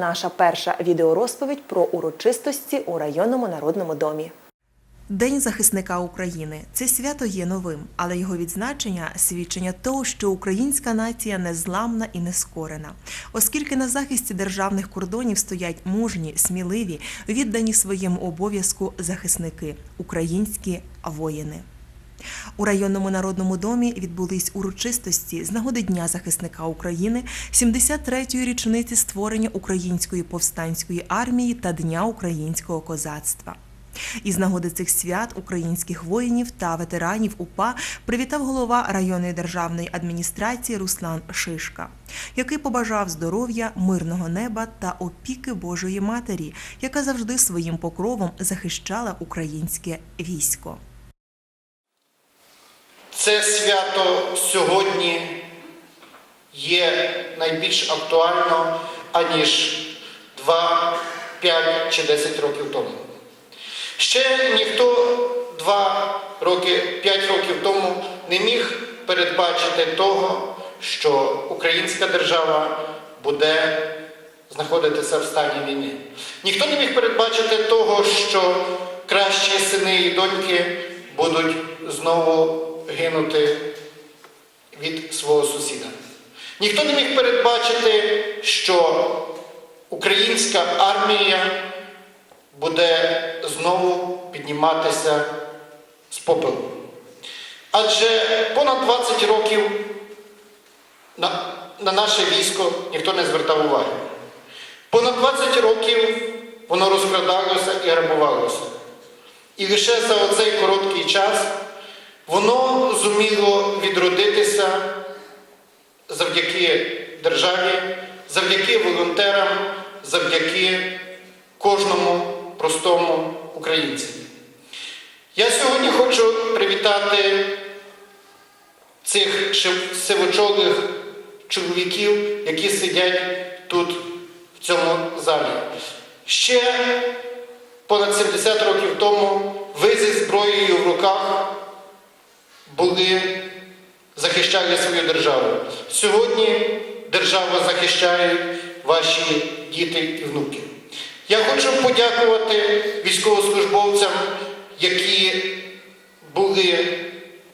Наша перша відеорозповідь про урочистості у районному народному домі. День захисника України це свято є новим, але його відзначення свідчення того, що українська нація незламна і нескорена, оскільки на захисті державних кордонів стоять мужні, сміливі, віддані своєму обов'язку захисники, українські воїни. У районному народному домі відбулись урочистості з нагоди Дня захисника України, 73-ї річниці створення Української повстанської армії та Дня українського козацтва. Із нагоди цих свят українських воїнів та ветеранів УПА привітав голова районної державної адміністрації Руслан Шишка, який побажав здоров'я, мирного неба та опіки Божої Матері, яка завжди своїм покровом захищала українське військо. Це свято сьогодні є найбільш актуально, аніж 2, 5 чи 10 років тому. Ще ніхто 2 роки, 5 років тому не міг передбачити того, що українська держава буде знаходитися в стані війни. Ніхто не міг передбачити того, що кращі сини і доньки будуть знову гинути від свого сусіда. Ніхто не міг передбачити, що українська армія буде знову підніматися з попелу. Адже понад 20 років на, на наше військо ніхто не звертав уваги. Понад 20 років воно розкрадалося і грабувалося. І лише за оцей короткий час воно зуміло відродитися завдяки державі, завдяки волонтерам, завдяки кожному простому українцю. Я сьогодні хочу привітати цих сивочолих чоловіків, які сидять тут, в цьому залі. Ще понад 70 років тому ви зі зброєю в руках були, захищали свою державу. Сьогодні державу захищають ваші діти і внуки. Я хочу подякувати військовослужбовцям, які були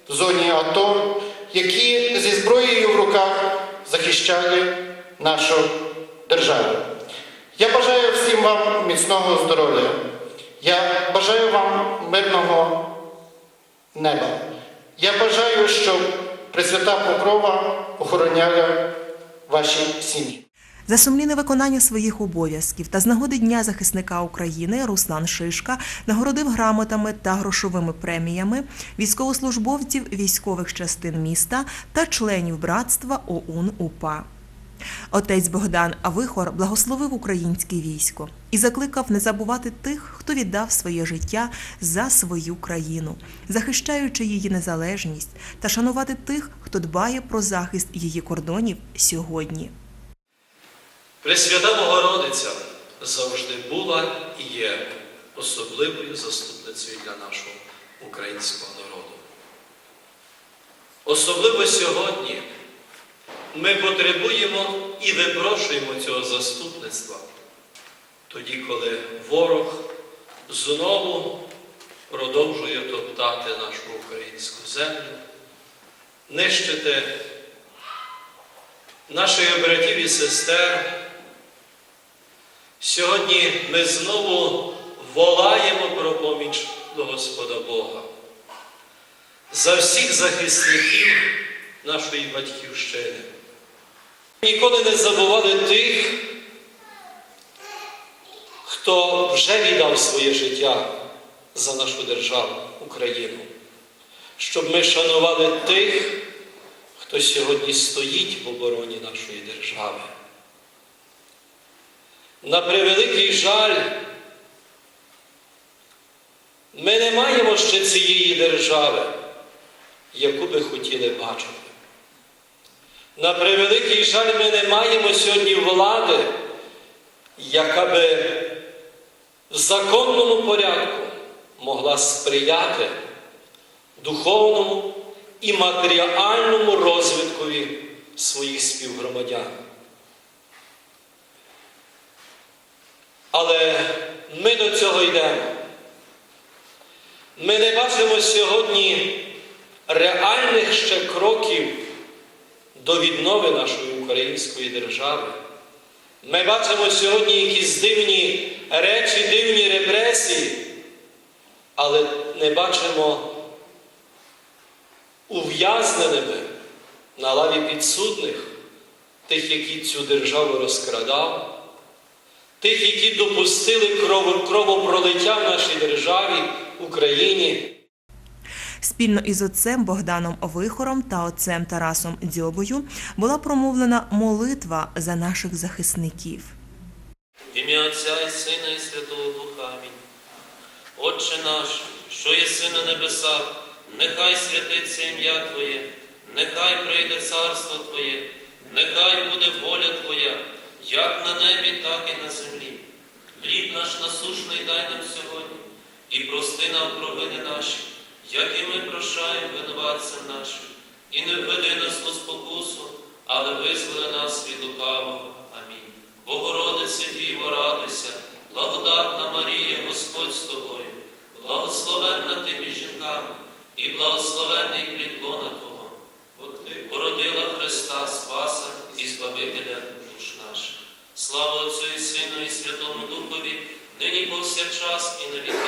в зоні АТО, які зі зброєю в руках захищали нашу державу. Я бажаю всім вам міцного здоров'я. Я бажаю вам мирного неба. Я бажаю, щоб Пресвята Покрова охороняла ваші сім'ї. За сумлінне виконання своїх обов'язків та з нагоди Дня захисника України Руслан Шишка нагородив грамотами та грошовими преміями військовослужбовців військових частин міста та членів братства ОУН УПА. Отець Богдан Авихор благословив українське військо і закликав не забувати тих, хто віддав своє життя за свою країну, захищаючи її незалежність, та шанувати тих, хто дбає про захист її кордонів сьогодні. Пресвята Богородиця завжди була і є особливою заступницею для нашого українського народу. Особливо сьогодні ми потребуємо і випрошуємо цього заступництва, тоді, коли ворог знову продовжує топтати нашу українську землю, нищити наших братів і сестер. Сьогодні ми знову волаємо про поміч до Господа Бога. За всіх захисників нашої батьківщини. Ніколи не забували тих, хто вже віддав своє життя за нашу державу, Україну, щоб ми шанували тих, хто сьогодні стоїть в обороні нашої держави. На превеликий жаль, ми не маємо ще цієї держави, яку би хотіли бачити. На превеликий жаль, ми не маємо сьогодні влади, яка би в законному порядку могла сприяти духовному і матеріальному розвиткові своїх співгромадян. Але ми до цього йдемо. Ми не бачимо сьогодні реальних ще кроків до віднови нашої української держави. Ми бачимо сьогодні якісь дивні речі, дивні репресії, але не бачимо ув'язненими на лаві підсудних тих, які цю державу розкрадав, тих, які допустили кров- кровопролиття в нашій державі, Україні. Спільно із отцем Богданом Вихором та отцем Тарасом Дзьобою була промовлена молитва за наших захисників. Ім'я Отця і Сина і Святого Духа. Амінь. Отче наш, що єси на небесах, нехай святиться ім'я Твоє, нехай прийде царство Твоє, нехай буде воля Твоя, як на небі, так і на землі. Хліб наш насушний дай нам сьогодні, і прости нам провини наші, як і ми прощаємо винуватцям нашим, і не введи нас у спокусу, але визволи нас від лукавого. Амінь. Богородице Діво, радуйся, благодатна Марія, Господь з тобою, благословенна ти між жінками, і благословенний плід лона Твого, бо ти породила Христа Спаса і Збавителя душ наших. Слава Отцю і Сину і Святому Духові, нині повсякчас і на віки вічні. Амінь.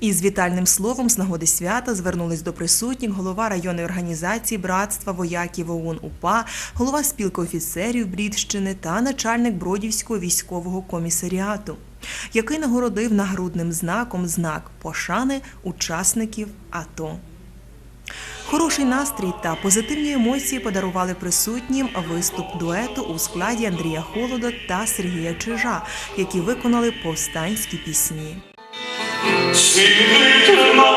Із вітальним словом з нагоди свята звернулись до присутніх голова районної організації Братства вояків ОУН УПА, голова спілки офіцерів Брідщини та начальник Бродівського військового комісаріату, який нагородив нагрудним знаком знак пошани учасників АТО. Хороший настрій та позитивні емоції подарували присутнім виступ дуету у складі Андрія Холода та Сергія Чижа, які виконали повстанські пісні. 진을 들나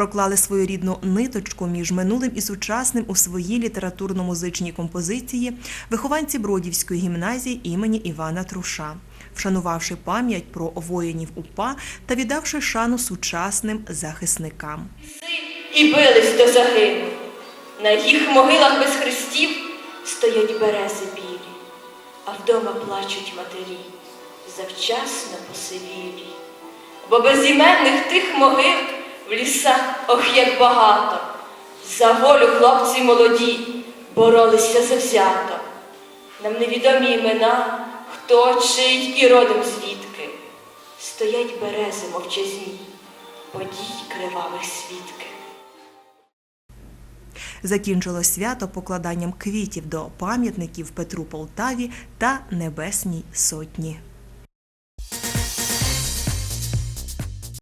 проклали свою рідну ниточку між минулим і сучасним у своїй літературно-музичній композиції вихованці Бродівської гімназії імені Івана Труша, вшанувавши пам'ять про воїнів УПА та віддавши шану сучасним захисникам. і бились до загину. На їх могилах без хрестів стоять берези білі, а вдома плачуть матері, завчасно посивілі. Бо безіменних тих могил в лісах ох як багато. За волю хлопці молоді боролися завзято. Нам невідомі імена, хто чий і родом звідки. Стоять берези мовчазні, подій кривавих свідки. Закінчилось свято покладанням квітів до пам'ятників Петру Полтаві та Небесній Сотні.